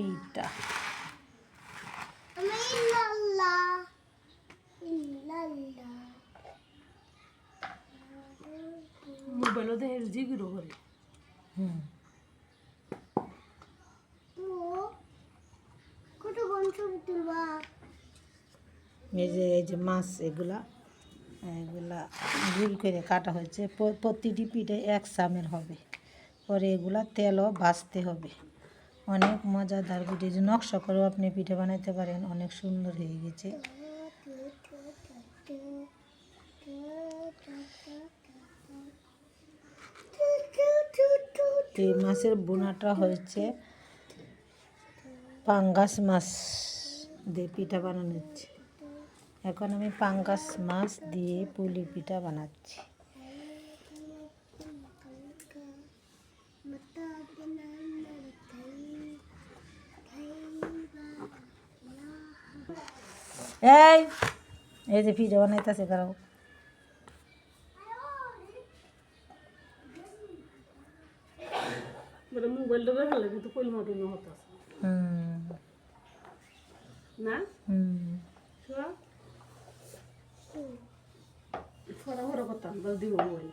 ইল্লাল্লাহ মোবাইলও দেখে জিগিরও করে। হুম। এই যে এই যে মাছ এগুলা এগুলা গুল করে কাটা হয়েছে। প্রতিটি পিঠে এক সামের হবে। পরে এগুলা তেলও ভাজতে হবে। অনেক মজাদার পিঠে যে নকশা করেও আপনি পিঠে বানাইতে পারেন, অনেক সুন্দর হয়ে গেছে। এই মাছের বোনাটা হয়েছে পাঙ্গাস মাছ দিয়ে পিঠা বানানো হচ্ছে। এখন আমি পাঙ্গাস মাছ দিয়ে পুলি পিঠা বানাচ্ছি। এই এই যে পিঠা বানাইতেছে কারও মানে মোবাইলটা দেখালে কিন্তু কইল মতো হতো না? হুম। ফরা ফরা করতাম দিব মোবাইল